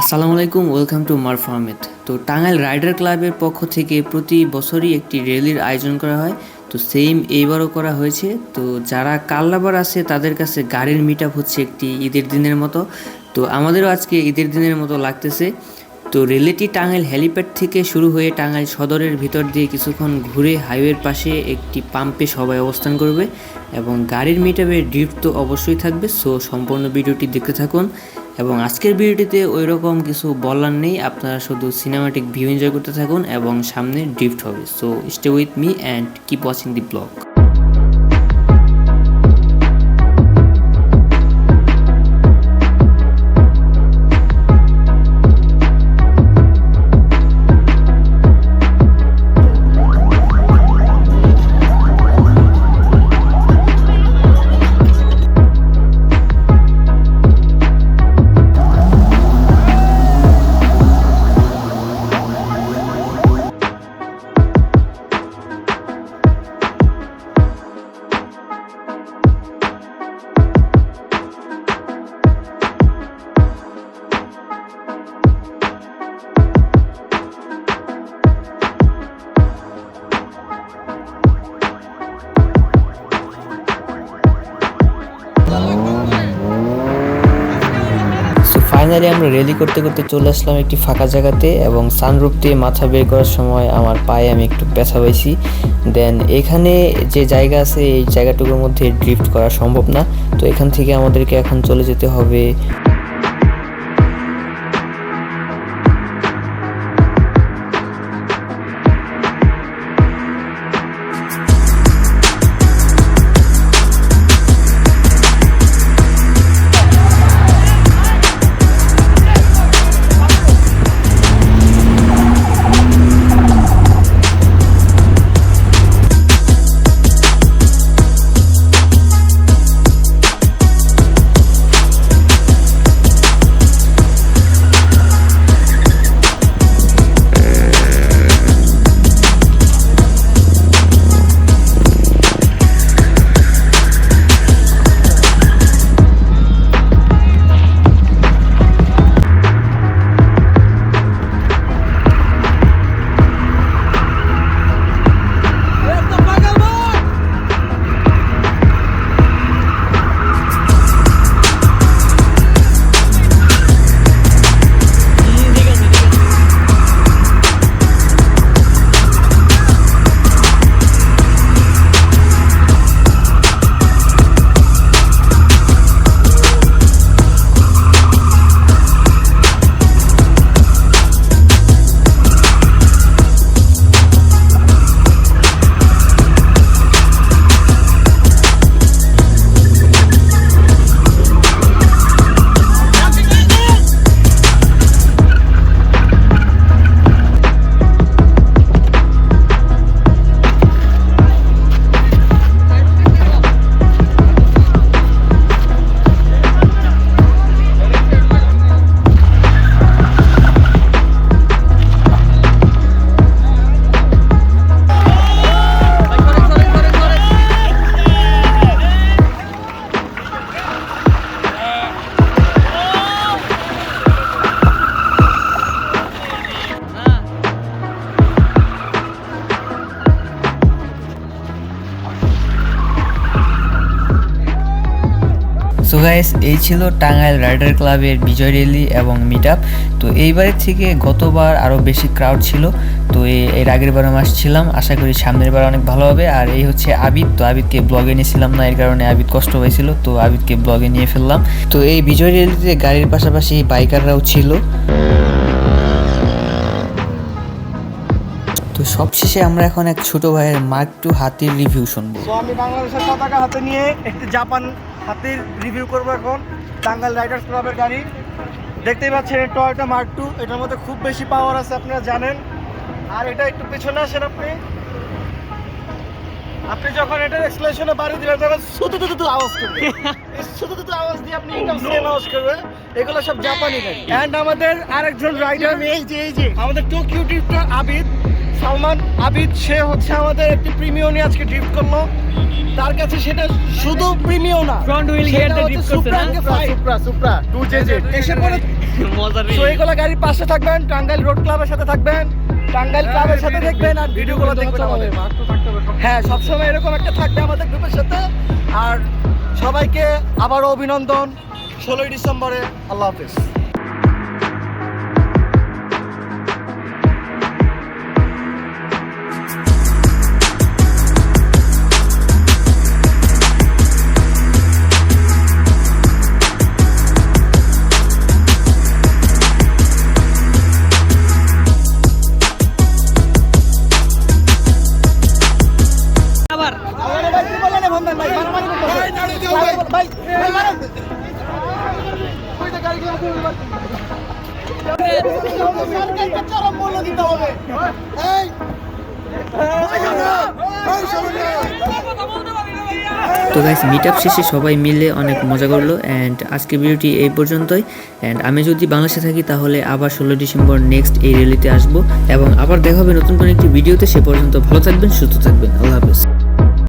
আসসালামু আলাইকুম welcome to মার আহমেদ তো টাঙ্গাইল রাইডার ক্লাবের পক্ষ থেকে প্রতি বছরই একটি র্যালির আয়োজন করা হয়। তো সেম এইবারও করা হয়েছে। তো যারা কাল্লাবার আছে, তাদের কাছে গাড়ির মিট হচ্ছে একটি ঈদের দিনের মতো। তো আমাদেরও আজকে ঈদের দিনের মতো লাগতেছে। তো রেলেটি টাঙ্গাইল হেলিপ্যাড থেকে শুরু হয়ে টাঙ্গাইল সদরের ভিতর দিয়ে কিছুক্ষণ ঘুরে হাইওয়ের পাশে একটি পাম্পে সবাই অবস্থান করবে এবং গাড়ির মিটাপের ড্রিফট তো অবশ্যই থাকবে। সো সম্পূর্ণ ভিডিওটি দেখতে থাকুন। এবং আজকের ভিডিওটিতে ওই রকম কিছু বলার নেই। আপনারা শুধু সিনেমাটিক ভিউ এনজয় করতে থাকুন এবং সামনে ড্রিফট হবে। So stay with me and keep watching the blog finally আমরা রেলি করতে করতে চলে আসলাম একটি ফাঁকা জায়গাতে এবং সানরুফ দিয়ে মাথা বের করার সময় আমার পায়ে আমি একটু ব্যথা পাইছি। দেন এখানে যে জায়গা আছে, এই জায়গাটুকুর মধ্যে ড্রিফট করা সম্ভব না। তো এখান থেকে আমাদেরকে এখন চলে যেতে হবে। সো গাইস এই ছিল টাঙ্গাইল রাইডার ক্লাবের বিজয় রেলি এবং মিট আপ তো এইবারের থেকে গতবার আরও বেশি ক্রাউড ছিল। তো এর আগের বার আমি আসছিলাম। আশা করি সামনের বার অনেক ভালো হবে। আর এই হচ্ছে আবিদ। তো আবিদকে ব্লগে নিয়েছিলাম না, এর কারণে আবিদ কষ্ট হয়েছিল তো আবিদকে ব্লগে নিয়ে ফেললাম। তো এই বিজয় রেলিতে গাড়ির পাশাপাশি বাইকাররাও ছিল। তো সবশেষে আমরা এখন এক ছোট ভাইয়ের মার্ক টু হাতির রিভিউ শুনব। আমি বাংলাদেশের পতাকা হাতে নিয়ে একটি জাপান হাতির রিভিউ করব এখন। টাঙ্গাল রাইডার্স ক্লাবের গাড়ি। দেখতেই পাচ্ছেন টয়োটা মার্ক টু এটার মধ্যে খুব বেশি পাওয়ার আছে আপনারা জানেন। আর এটা একটু পেছনে আসেন আপনি। আপনি যখন এটা এক্সপ্লেশনে বাড়ি দিবেন তখন শুধু শুধু শুধু আওয়াজ করবে। শুধু শুধু আওয়াজ দিয়ে আপনি একদম সেম আওয়াজ করবে। এগুলো সব জাপানি গাড়ি। অ্যান্ড আমাদের আরেকজন রাইডার এই যে এই যে। আমাদের টোকিও ট্রিপটা আবিদ সালমান আবিদ সে হচ্ছে আমাদের একটি প্রিমিয় নিয়ে আজকে ড্রিফট করল। তার কাছে সেটা শুধু প্রিমিয় না Front wheel gear দিয়ে drift করছে না? সুপ্রা সুপ্রা টু জেজে এসে পরে মজার এইগুলো গাড়ির পাশে থাকবেন টাঙ্গাইল রোড ক্লাবের সাথে থাকবেন টাঙ্গাইল ক্লাবের সাথে দেখবেন আর ভিডিওগুলো দেখবেন আমাদের। হ্যাঁ সবসময় এরকম একটা থাকবে আমাদের গ্রুপের সাথে। আর সবাইকে আবারও অভিনন্দন। ষোলোই ডিসেম্বরে আল্লাহ হাফিজ। তো গাইস মিট আপ শেষে সবাই মিলে অনেক মজা করল অ্যান্ড আজকের ভিডিওটি এই পর্যন্তই অ্যান্ড আমি যদি বাংলাদেশে থাকি তাহলে আবার ষোলো ডিসেম্বর নেক্সট এই র্যালিতে আসব এবং আবার দেখা হবে নতুন কোনো একটি ভিডিওতে। সে পর্যন্ত ভালো থাকবেন, সুস্থ থাকবেন। আল্লাহ হাফেজ।